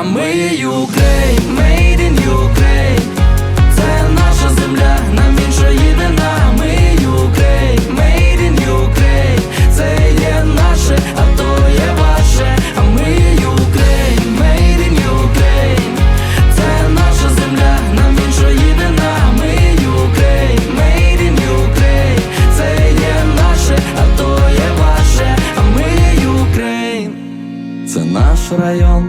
А ми є Ukraine, made in Ukraine. Це наша земля, нам інша єдина. Ми є Ukraine, made in Ukraine. Це є наше, а то є ваше. А ми є Ukraine, made in Ukraine. Це наша земля, нам інша єдина. Ми Ukraine, made in Ukraine. Це є наше, а то є ваше. А ми Ukraine це наш район,